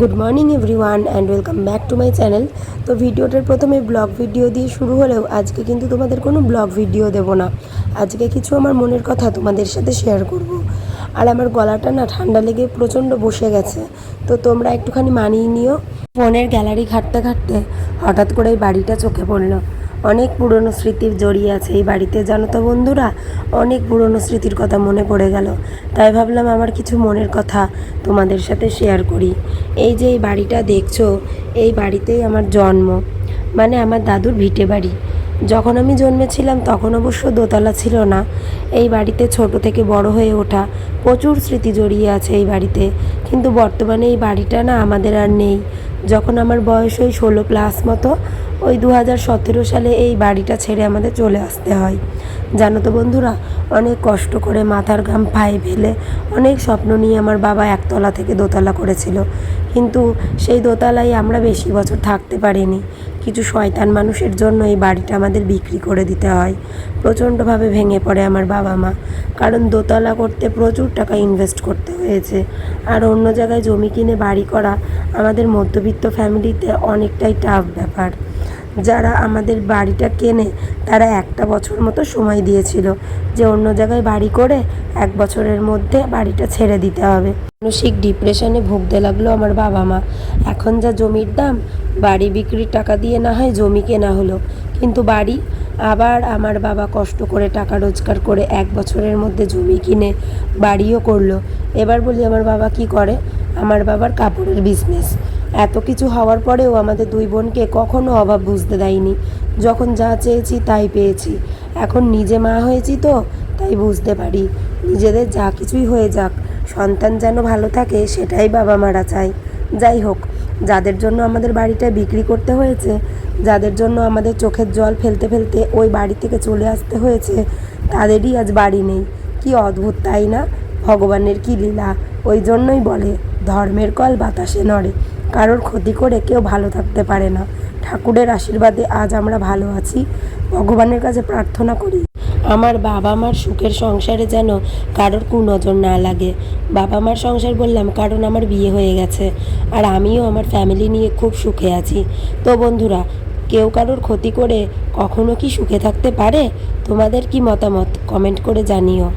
Good morning everyone and welcome back to my channel. তো ভিডিওটার প্রথমে ব্লগ ভিডিও দিয়ে শুরু হলেও আজকে কিন্তু তোমাদের কোনো ব্লগ ভিডিও দেব না। আজকে কিছু আমার মনের কথা তোমাদের সাথে শেয়ার করব। আর আমার গলাটা না ঠান্ডা লেগে প্রচণ্ড বসে গেছে। তো তোমরা একটুখানি মানিয়ে নিও। ফোনের গ্যালারি ঘাঁটতে ঘাটতে হঠাৎ করে এই বাড়িটা চোখে পড়ল। অনেক পুরনো স্মৃতি জড়িয়ে আছে এই বাড়িতে, জানো তো বন্ধুরা? অনেক পুরনো স্মৃতির কথা মনে পড়ে গেল। তাই ভাবলাম আমার কিছু মনের কথা তোমাদের সাথে শেয়ার করি। এই যে এই বাড়িটা দেখছ, এই বাড়িতেই আমার জন্ম। মানে আমার দাদুর ভিটে বাড়ি। যখন আমি জন্মেছিলাম তখন অবশ্য দোতলা ছিল না। এই বাড়িতে ছোট থেকে বড় হয়ে ওঠা প্রচুর স্মৃতি জড়িয়ে আছে এই বাড়িতে। কিন্তু বর্তমানে এই বাড়িটা না আমাদের আর নেই। যখন আমার বয়স ওই ষোলো প্লাস মতো, ওই দু হাজার সতেরো সালে এই বাড়িটা ছেড়ে আমাদের চলে আসতে হয়। জানো তো বন্ধুরা, অনেক কষ্ট করে মাথার ঘাম পায়ে ফেলে অনেক স্বপ্ন নিয়ে আমার বাবা একতলা থেকে দোতলা করেছিল। কিন্তু সেই দোতলায় আমরা বেশি বছর থাকতে পারিনি। কিছু শয়তান মানুষের জন্য এই বাড়িটা আমাদের বিক্রি করে দিতে হয়। প্রচণ্ডভাবে ভেঙে পড়ে আমার বাবা মা। কারণ দোতলা করতে প্রচুর টাকা ইনভেস্ট করতে হয়েছে। আর অন্য জায়গায় জমি কিনে বাড়ি করা আমাদের মধ্যবিত্ত ফ্যামিলিতে অনেকটাই টাফ ব্যাপার। যারা আমাদের বাড়িটা কেনে, তারা একটা বছর মতো সময় দিয়েছিল যে অন্য জায়গায় বাড়ি করে এক বছরের মধ্যে বাড়িটা ছেড়ে দিতে হবে। মানসিক ডিপ্রেশনে ভুগতে লাগল আমার বাবা মা। এখন যা জমির দাম, বাড়ি বিক্রির টাকা দিয়ে না হয় জমি কেনা হলো। কিন্তু বাড়ি, আবার আমার বাবা কষ্ট করে টাকা রোজগার করে এক বছরের মধ্যে জমি কিনে বাড়িও করল। এবার বলি আমার বাবা কি করে? আমার বাবার কাপড়ের বিজনেস এত কিছু হওয়ার পরেও আমাদের দুই বোনকে কখনো অভাব বুঝতে দেয়নি। যখন যা চেয়েছি তাই পেয়েছি। এখন নিজে মা হয়েছি তো, তাই বুঝতে পারি। নিজেদের যা কিছুই হয়ে যাক, সন্তান যেন ভালো থাকে সেটাই বাবা মারা চায়। যাই হোক, যাদের জন্য আমাদের বাড়িটা বিক্রি করতে হয়েছে, যাদের জন্য আমাদের চোখের জল ফেলতে ফেলতে ওই বাড়ি থেকে চলে আসতে হয়েছে, তাদেরই আজ বাড়ি নেই। কি অদ্ভুত, তাই না? ভগবানের কি লীলা, ওই জন্যই বলে। ধর্মের কল বাতাসে নড়ে। কারোর ক্ষতি করে কেউ ভালো থাকতে পারে না। ঠাকুরের আশীর্বাদে আজ আমরা ভালো আছি। ভগবানের কাছে প্রার্থনা করি, আমার বাবা মার সুখের সংসারে যেন কারোর কুনজর না লাগে। বাবা মার সংসার বললাম, কারণ আমার বিয়ে হয়ে গেছে আর আমিও আমার ফ্যামিলি নিয়ে খুব সুখে আছি। তো বন্ধুরা, কেউ কারোর ক্ষতি করে কখনো কি সুখে থাকতে পারে? তোমাদের কি মতামত? কমেন্ট করে জানিও।